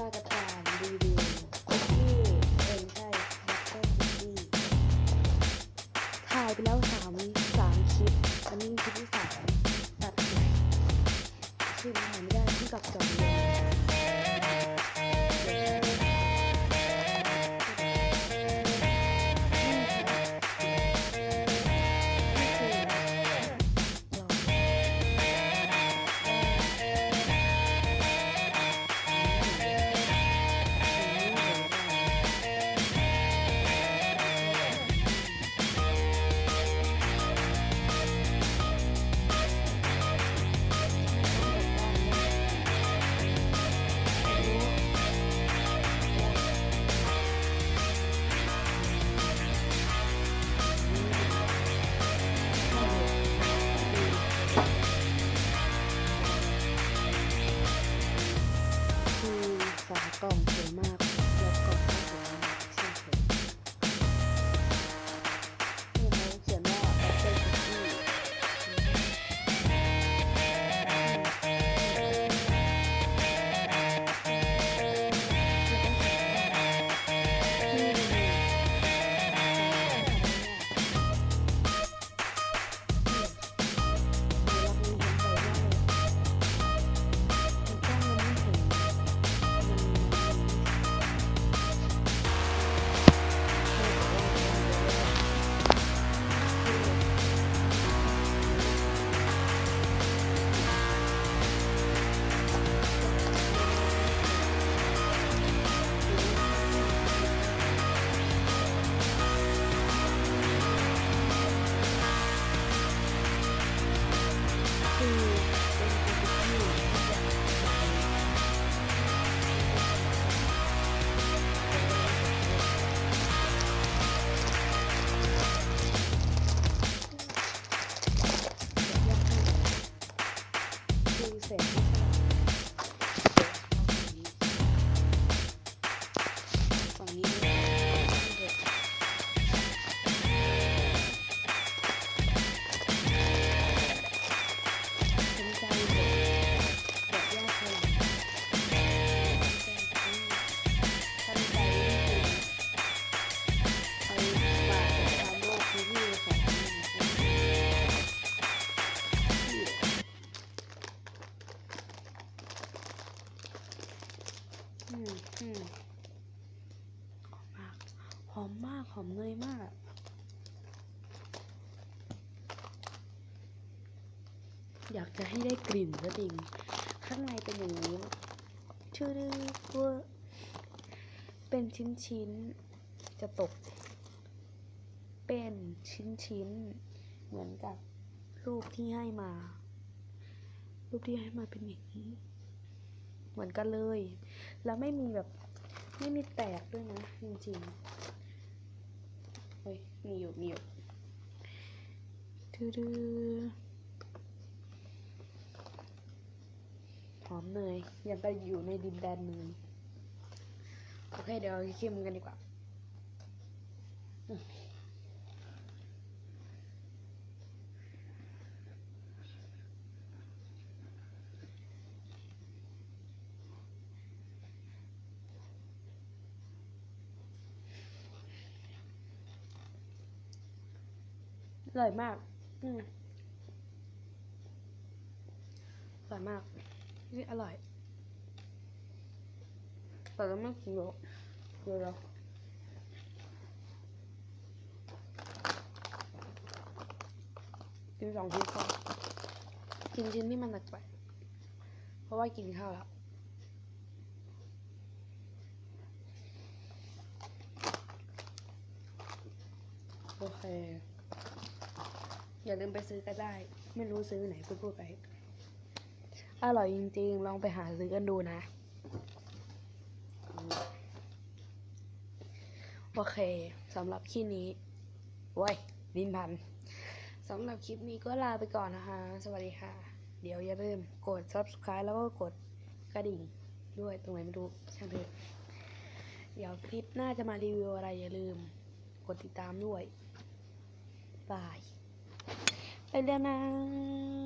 มากรฐานรีวิวคุกกี้เอ็นไส้บัตเตอร์คุกกี้ถ่ายไปแล้วสามสามคลิป อันนี้คลิปที่สามตัดใหม่คือถ่ายไม่ได้ที่กับจอ กล่ อืมหอมมาก หอมมาก หอมเนยมากอยากจะให้ได้กลิ่นก็จริง ข้างในเป็นอย่างนี้ ชื่อว่าเป็นชิ้นชิ้นๆจะตก เป็นชิ้นชิ้นๆเหมือนกับรูปที่ให้มา รูปที่ให้มาเป็นอย่างนี้ เหมือนกันเลย แล้วไม่มีแบบไม่มีแตกด้วยนะ จริงๆเฮ้ยมีอยู่มีอยู่ดื้อๆหอมเนยยังก็อยู่ในดินแดนเนยโอเคเดี๋ยวชิมกันดีกว่า อร่อยมาก อืมอร่อยมาก นี่อร่อย แต่เราไม่กินเยอะเดี๋ยวเรากินสองชิ้นก่อนกินชิ้นที่มันหนักไป เพราะว่ากินข้าวแล้วโอเค อย่าลืมไปซื้อก็ได้ ไม่รู้ซื้อไหนพูดพูดไป อร่อยจริงๆ ลองไปหาซื้อกันดูนะ โอเคสำหรับคลิปนี้โว้ยดินพันสำหรับคลิปนี้ก็ลาไปก่อนนะคะ สวัสดีค่ะ เดี๋ยวอย่าลืมกด subscribe แล้วก็กดกระดิ่งด้วยตรงไหนไม่รู้ช่างเถอะเดี๋ยวคลิปหน้าจะมารีวิวอะไรอย่าลืม กดติดตามด้วยบาย ไปแล้วนะ